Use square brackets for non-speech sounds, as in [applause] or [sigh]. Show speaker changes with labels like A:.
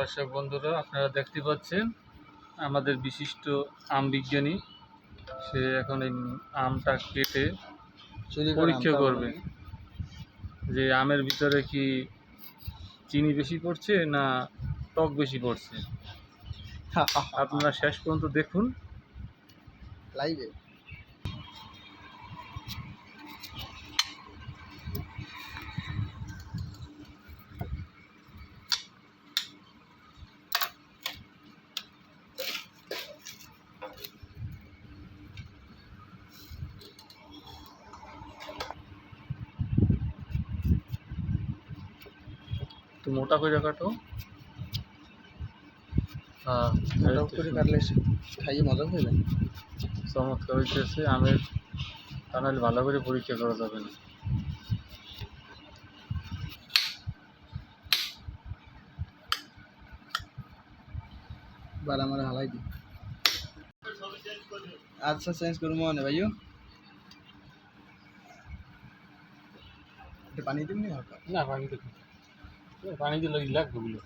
A: দর্শক বন্ধুরা আপনারা দেখতে পাচ্ছেন আমাদের বিশিষ্ট আম বিজ্ঞানী সে এখন এই আমটা কেটে পরীক্ষা করবে। যে আমের ভিতরে কি চিনি বেশি পড়ছে না টক বেশি পড়ছে? [laughs] আপনারা শেষ পর্যন্ত দেখুন।
B: লাইভে
A: তো মোটা করে কাটো। হ্যাঁ
B: মোটা করে কাটলে খাইয়ে মজা হয়ে যায়।
A: চমৎকার হইতেছে আমের তা নাহলে ভালো করে পরীক্ষা করা যাবে না।
B: বার আমার হালাই দি আচ্ছা চেঞ্জ করব মানে ভাইও একটু পানি দিবনি হালকা?
A: না পানি দিলে
B: पानी लगे लगे